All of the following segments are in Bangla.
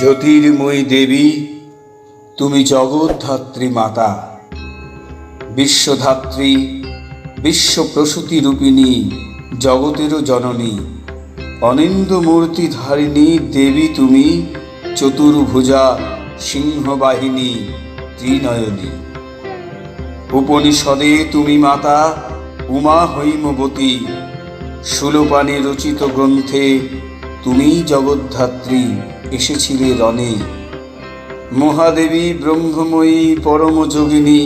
জ্যোতির্ময়ী দেবী, তুমি জগদ্ধাত্রী মাতা, বিশ্বধাত্রী বিশ্ব প্রসূতি রূপিণী, জগতেরও জননী, অনিন্দ ধারিণী দেবী তুমি, চতুর্ভুজা সিংহবাহিনী ত্রিনয়নী। উপনিষদে তুমি মাতা, উমা হৈমবতী, সুলোপানে রচিত গ্রন্থে তুমি জগদ্ধাত্রী। এসেছিলে রণে। মহাদেবী ব্রহ্মময়ী পরমযোগিনী,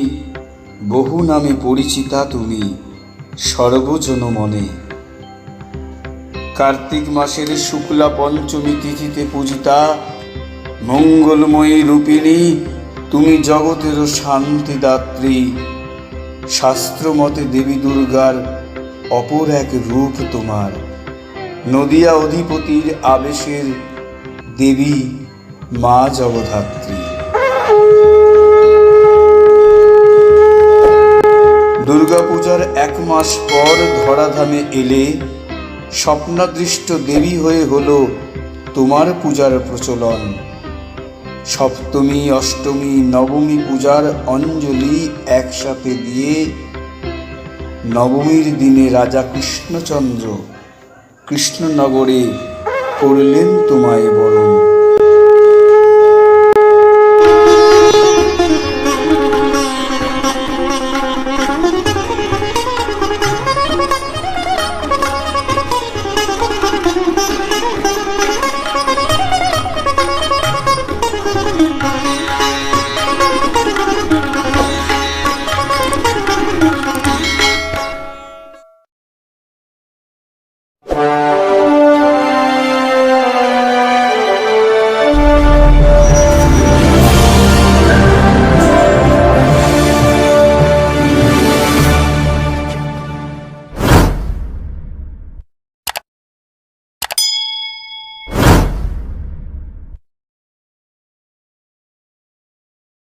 বহু নামে পরিচিতা তুমি সর্বজন মনে কার্তিক মাসের শুক্লা পঞ্চমী তিথিতে পূজিতা, মঙ্গলময়ী রূপিণী, তুমি জগতের শান্তিদাত্রী শাস্ত্রমতে দেবী দুর্গার অপর এক রূপ তোমার। নদিয়া অধিপতির আবেশের দেবী মা জগধাত্রী। দুর্গাপূজার এক মাস পর ধরাধামে এলে স্বপ্নাদৃষ্ট দেবী হয়ে হল তোমার পূজার প্রচলন। সপ্তমী, অষ্টমী, নবমী পূজার অঞ্জলি একসাথে দিয়ে নবমীর দিনে রাজা কৃষ্ণচন্দ্র কৃষ্ণনগরে করলেন তোমায় বরণ।